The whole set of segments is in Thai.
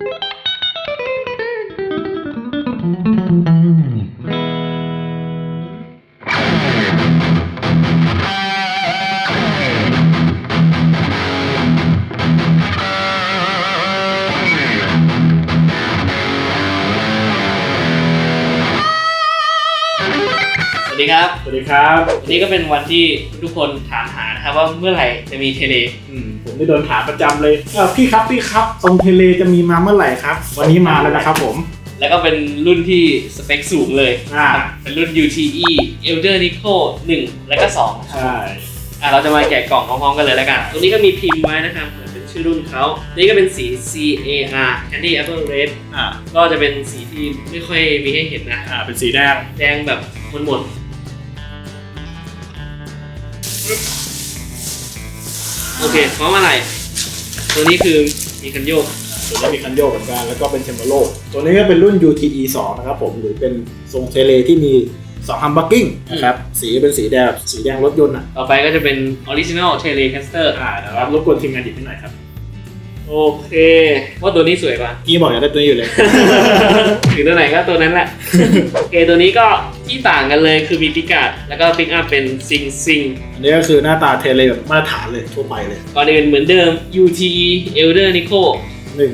you สวัสดีครับ สวัสดีครับวันนี้ก็เป็นวันที่ทุกคนถามหานะครับว่าเมื่อไหร่จะมีเทเลอืมผมได้โดนถามประจำเลยเออพี่ครับพี่ครับทรงเทเลจะมีมาเมื่อไหร่ครับ วันนี้มาแล้วนะครับผม แล้วก็เป็นรุ่นที่สเปคสูงเลยอ่า เป็นรุ่น UTE Elder Nico 1 และก็2ใช่ อะเราจะมาแกะกล่องพร้อมๆกันเลยแล้วกัน ตรงนี้ก็มีพิมพ์ไว้นะครับเหมือนเป็นชื่อรุ่นเขานี่ก็เป็นสี CAR Candy Apple Red อ่าก็จะเป็นสีที่ไม่ค่อยมีให้เห็นนะ อ่าเป็นสีแดง แดงแบบมันหมด โอเคพร้อมอะไร ตัวนี้คือมีคันโยก ตัวนี้มีคันโยกเหมือนกันแล้วก็เป็นเทมโบโลตัวนี้ก็เป็นรุ่น UTE 2นะครับผมหรือเป็นทรงเทเลที่มี2ฮัมบักกิ้งนะครับ สีเป็นสีแดงสีแดงรถยนต์อะ ต่อไปก็จะเป็น Original Telecaster อ่าเดี๋ยวครับรบกวนทีมงานหยิบให้หน่อยครับ โอเคว่าตัวนี้สวยป่ะ พี่บอกอยากได้ตัวนี้อยู่เลย ถึงตัวไหนก็ตัวนั้นแหละ โอเคตัวนี้ก็ที่ต่างกันเลยคือมีพิกัดแล้วก็ปิกอัพเป็นซิงซิงอันนี้ก็คือหน้าตาเทเลแบบมาตรฐานเลยทั่วไปเลยก่อนอื่นเหมือนเดิม UTE Elder Nico หนึ่ง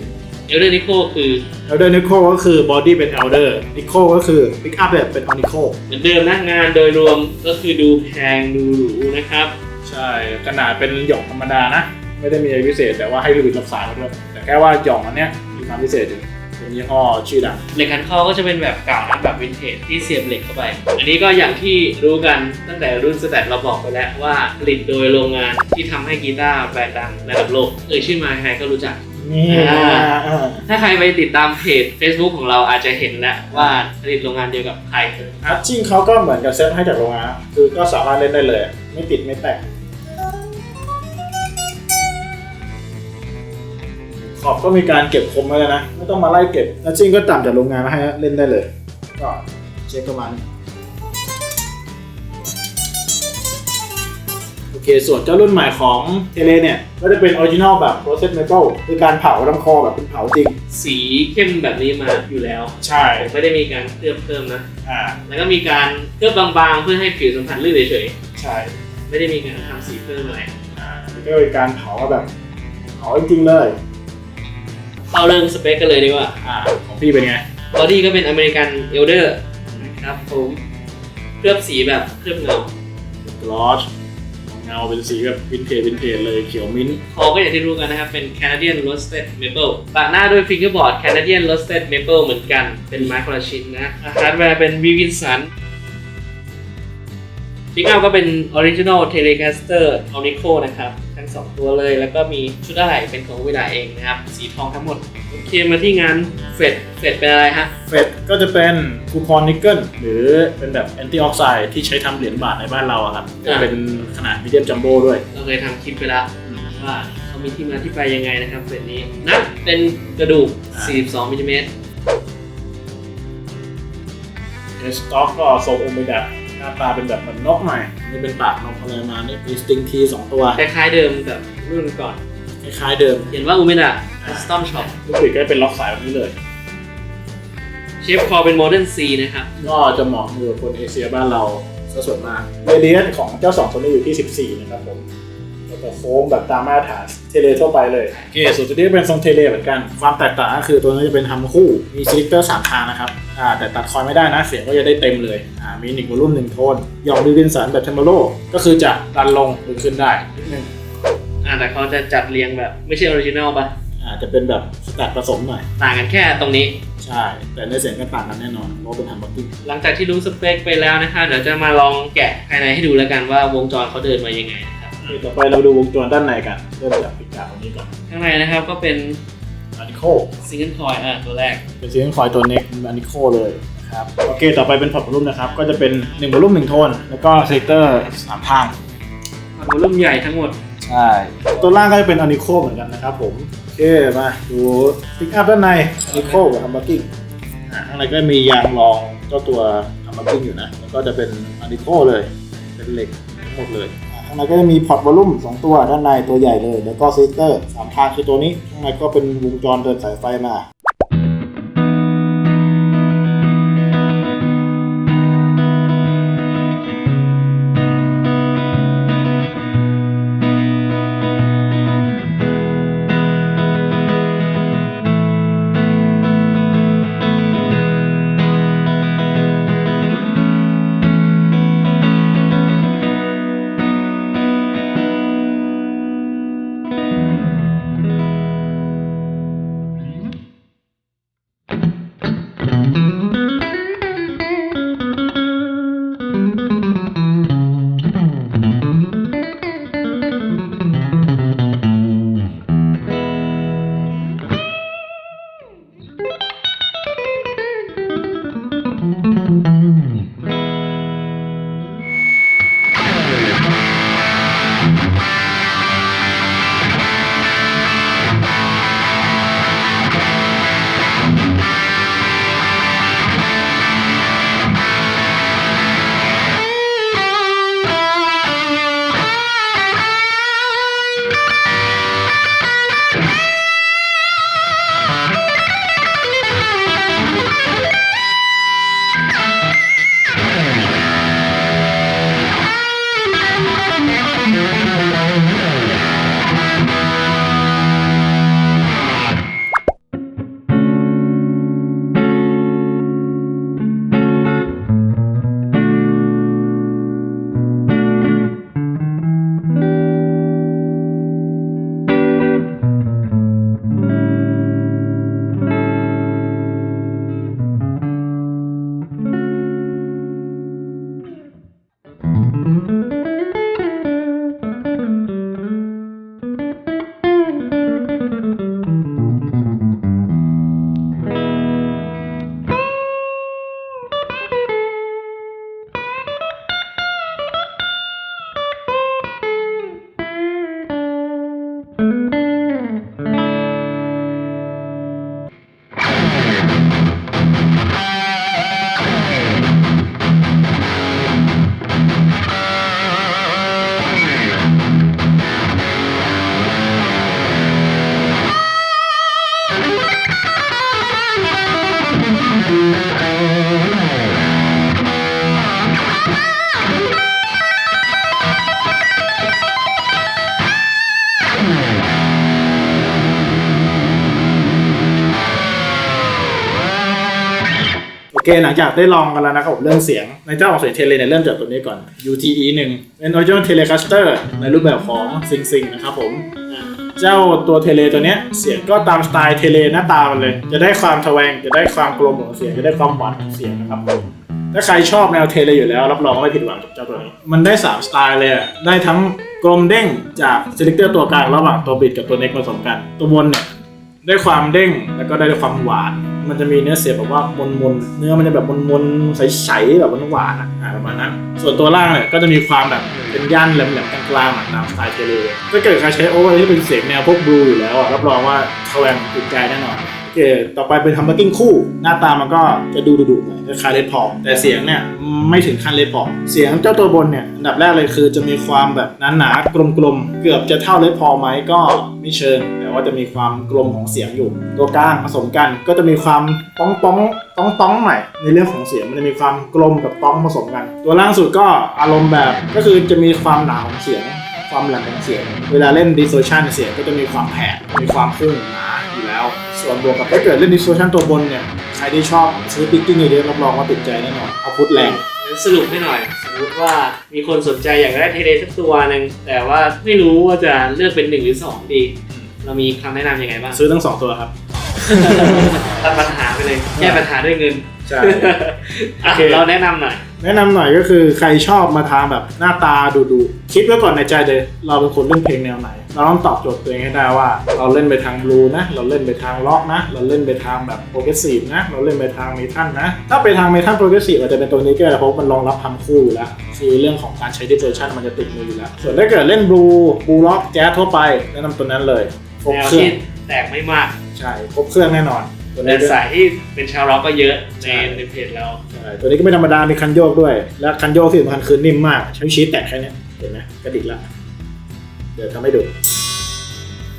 Elder Nico คือ Elder Nico ก็คือบอดี้เป็น Elder Nico ก็คือ Pick up แบบเป็น Onico เหมือนเดิมนะงานโดยรวมก็คือดูแพงดูหรูนะครับ ใช่ขนาดเป็นหย่องธรรมดานะ ไม่ได้มีอะไรพิเศษ แต่ว่าให้รีวิวรับสายมาด้วยแต่แค่ว่าหย่องอันเนี้ยมีความพิเศษอยู่เป็นยี่ห้อชื่อดังเหล็กคันข้อก็จะเป็นแบบเก่านะแบบวินเทจที่เสียบเหล็กเข้าไป อันนี้ก็อย่างที่รู้กันตั้งแต่รุ่นสแตทเราบอกไปแล้วว่าผลิตโดยโรงงานที่ทำให้กีตาร์แบรนด์ดังระดับโลกเอ่ยชื่อมาใครก็รู้จักนี่อ่าอ่าถ้าใครไปติดตามเพจ Facebook ของเราอาจจะเห็นแล้วว่าผลิตโรงงานเดียวกับใครอาร์ชิ่งเขาก็เหมือนกับเซตให้จากโรงงาน คือก็สามารถเล่นได้เลย ไม่ติดไม่แตก ขอบก็มีการเก็บคมไว้แล้วนะ ไม่ต้องมาไล่เก็บอาร์ชิ่งก็ต่ำจากโรงงานมาให้เล่นได้เลย ก็เช็คประมาณนี้โอเค ส่วนเจ้ารุ่นใหม่ของเทเลเนี่ย ก็จะเป็นออริจินอลแบบ process maple คือการเผาลำคอแบบเป็นเผาจริง สีเข้มแบบนี้มาอยู่แล้วใช่ผมไม่ได้มีการเคลือบเพิ่มนะ อ่า แล้วก็มีการเคลือบบางๆ เพื่อให้ผิวสัมผัสลื่นเฉยใช่ๆไม่ได้มีการทำสีเพิ่มอะไร อ่าแล้วก็เป็นการเผาแบบเผาจริงๆเลย เข้าเรื่องสเปคกันเลยดีกว่าอ่าของพี่เป็นไงบอดี้ก็เป็นอเมริกันเอลเดอร์นะครับผมเคลือบสีแบบเคลือบเงากลอสเงาเป็นสีแบบวินเทจวินเทจเลยเขียวมิ้นท์คอก็อย่างที่รู้กันนะครับ เป็น Canadian Roasted Maple ปะหน้าด้วย Fingerboard Canadian Roasted Maple เหมือนกันเป็นไม้คนละชิ้นนะฮาร์ดแวร์เป็น v w i n s o n พิกอัพก็เป็น Original Telecaster Onico นะครับ ทั้งสองตัวเลย แล้วก็มีชุดอะไรเป็นของวิลาเองนะครับ สีทองทั้งหมด โอเคมาที่งานเฟดเฟดเป็นอะไรฮะ เฟดก็จะเป็นคูปองนิกเกิลหรือเป็นแบบแอนตี้ออกไซด์ที่ใช้ทำเหรียญบาทในบ้านเราอะครับอ่า เป็นขนาดมีเดียมจัมโบ้ด้วย เราเคยทำคลิปไปแล้วว่าเขามีที่มาที่ไปยังไงนะครับเฟดนี้นับเป็นกระดูก 42มิลลิเมตร เอสต็อกก็ทรงโอเมดะห น้าตาเป็นแบบเหมือนนกหน่อยนี่เป็นปากนกอะไรมานี่มีสติงทีสองตัวคล้ายๆเดิมกับรุ่นก่อน คล้ายๆเดิม เห็นว่าอูเมดะคัสตอมช็อปลูกบิดก็เป็นล็อกสายแบบนี้เลย เชฟคอเป็นโมเดิร์นซีนะครับ ก็จะเหมาะมือคนเอเชียบ้านเราซะส่วนมากเรเดียสของเจ้าสองตัวนี้อยู่ที่ 14 นะครับผม แล้วก็โค้งแบบตามมาตรฐานเทเลทั่วไปเลยโอเคส่วนตัวนี้เป็นทรงเทเลเหมือนกัน ความแตกต่างก็คือตัวนี้จะเป็นทำคู่ มีสลิกเตอร์สามทางนะครับอ่าแต่ตัดคอยไม่ได้นะ เสียงก็จะได้เต็มเลยอ่ามีหนึ่งวอลลุ่มหนึ่งโทนหยองดิวินสันแบบเทมเบโลก็คือจะดันลงหรือขึ้นได้นิดนึงอ่าแต่เขาจะจัดเรียงแบบไม่ใช่ออริจินอลปะอาจจะเป็นแบบสแตทผสมหน่อย ต่างกันแค่ตรงนี้ ใช่ แต่ในเสียงก็ต่างกันแน่นอนเพราะเป็นทำบักกิ้งหลังจากที่รู้สเปคไปแล้วนะคะ เดี๋ยวจะมาลองแกะภายในให้ดูแล้วกันว่าวงจรเขาเดินมายังไงนะครับ ต่อไปเราดูวงจรด้านในกันเริ่มจากปิกาตรงนี้ก่อนข้างในนะครับก็เป็นอานิโคซิงเกิลคอยอ่าตัวแรก เป็นซีรีส์คอยตัวเน็กอานิโคเลยครับโอเคต่อไปเป็นพอร์ตวอลลุ่มนะครับ ก็จะเป็น1วอลลุ่ม1โทน แล้วก็เซกเตอร์สามทางวอลลุ่มใหญ่ทั้งหมด ใช่ ตัวล่างก็จะเป็นอานิโคเหมือนกันนะครับผมโอเคมาดูปิกอัพด้านในอานิโคกับฮัมบักกิ้งข้างในก็มียางรองเจ้าตัวฮัมบักกิ้งอยู่นะแล้วก็จะเป็นอานิโคเลย เป็นเหล็กทั้งหมดเลยอ่าข้างในก็จะมีพอร์ตวอลลุ่มสองตัวด้านในตัวใหญ่เลย แล้วก็เซกเตอร์สามทางคือตัวนี้ข้างในก็เป็นวงจรเดินสายไฟมา เคหลังจากได้ลองกันแล้วนะครับผมเรื่องเสียง ในเจ้าของเสียงเทเลเนี่ยเริ่มจากตัวนี้ก่อน UTE 1เป็น Original Telecaster ในรูปแบบของซิงซิงนะครับผมเจ้าตัวเทเลตัวเนี้ยเสียงก็ตามสไตล์เทเลหน้าตามันเลย จะได้ความทแวงจะได้ความกลมของเสียงจะได้ความหวานของเสียงนะครับผมถ้าใครชอบแนวเทเลอยู่แล้ว รับรองว่าไม่ผิดหวังกับเจ้าตัวนี้ มันได้ 3 สไตล์เลยได้ทั้งกลมเด้งจากเซเลคเตอร์ตัวกลางระหว่างตัวบิดกับตัวเน็กผสมกัน ตัวบนเนี่ยได้ความเด้งแล้วก็ได้ความหวาน มันจะมีเนื้อเสียงแบบว่ามนมนๆเนื้อมันจะแบบมนมนๆใสๆแบบหวานๆอะอ่าประมาณนั้น ส่วนตัวล่างเนี่ยก็จะมีความแบบเป็นย่านแหลมๆกลางๆอะตามสไตล์เทเลถ้าเกิดใครใช้โอเวอร์ที่เป็นเสียงแนวพวกบลูอยู่แล้วอะรับรองว่าทแวงติดใจแน่นอน โอเคต่อไปเป็นทำบักกิ้งคู่ หน้าตามันก็จะดูดุๆหน่อยคล้ายเลดพอมแต่เสียงเนี่ยไม่ถึงขั้นเลดพอมเสียงเจ้าตัวบนเนี่ยอันดับแรกเลยคือจะมีความแบบหนาๆกลมๆเกือบจะเท่าเลดพอมไหมก็ไม่เชิงแต่ว่าจะมีความกลมของเสียงอยู่ ตัวกลางผสมกันก็จะมีความป้องป้องต้องต้องหน่อยในเรื่องของเสียงมันจะมีความกลมกับต้องผสมกัน ตัวล่างสุดก็อารมณ์แบบก็คือจะมีความหนาของเสียงความแหลมของเสียง เวลาเล่น distortion เสียงก็จะมีความแผดมีความพุ่งหนาอยู่แล้ว ส่วนบวกกับถ้าเกิดเล่น distortion ตัวบนเนี่ย ใครที่ชอบซื้อ picking เยอะๆรับรองว่าติดใจแน่นอนเอาพุทแรงงั้นสรุปให้หน่อย สมมติว่ามีคนสนใจอยากได้เทเลสักตัวหนึ่งแต่ว่าไม่รู้ว่าจะเลือกเป็นหนึ่งหรือสองดี เรามีคำแนะนำยังไงบ้าง ซื้อทั้งสองตัวครับ ตัดปัญหาไปเลยแก้ปัญหาด้วยเงินใช่ อะโอเค เราแนะนำหน่อยแนะนำหน่อยก็คือใครชอบมาทางแบบหน้าตาดูดูๆคิดไว้ก่อนในใจเลยเราเป็นคนเล่นเพลงแนวไหน เราต้องตอบโจทย์ตัวเองให้ได้ว่า เราเล่นไปทางบลูนะ เราเล่นไปทางล็อกนะ เราเล่นไปทางแบบโปรเกรสซีฟนะ เราเล่นไปทางเมทัลนะ ถ้าไปทางเมทัลโปรเกรสซีฟอาจจะเป็นตัวนี้ก็ได้เพราะมันรองรับทำคู่อยู่แล้ว คือเรื่องของการใช้ดิสโทชันมันจะติดมืออยู่แล้ว ส่วนถ้าเกิดเล่นบลูบลูล็อกแจ๊สทั่วไปแนะนำตัวนั้นเลยครบแนวเครื่อที่งแตกไม่มาก ใช่ครบเครื่องแน่นอนตัวแต่นี้ก็สายที่เป็นชาวร็อกก็เยอะในใช่ ในเพจเราใช่ตัวนี้ก็ไม่ธรรมดา มีคันโยกด้วย และคันโยกที่สำคัญคือนิ่มมาก ใช้ชีสแตะแค่เนี้ยเห็นไหมกระดิกละ เดี๋ยวทำให้ดู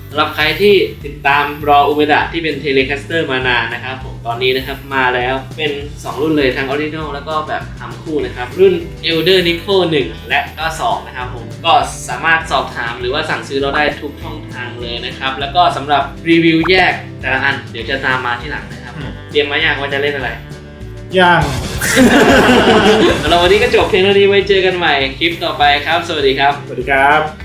สำหรับใครที่ติดตามรออุเมดะที่เป็นเทเลคัสเตอร์มานานนะครับผมตอนนี้นะครับมาแล้วเป็น 2 รุ่นเลยทั้งออริจินอลแล้วก็แบบทำคู่นะครับ รุ่น Elder Nico 1 และก็ 2 นะครับผมก็สามารถสอบถามหรือว่าสั่งซื้อเราได้ทุกช่องทางเลยนะครับ แล้วก็สำหรับรีวิวแยกแต่ละอันเดี๋ยวจะตามมาที่หลังนะครับผมเตรียมมาอย่างว่าจะเล่นอะไร ย่างสำหรับวันนี้ก็จบเพียงเท่านี้ไว้เจอกันใหม่คลิปต่อไปครับ สวัสดีครับ สวัสดีครับ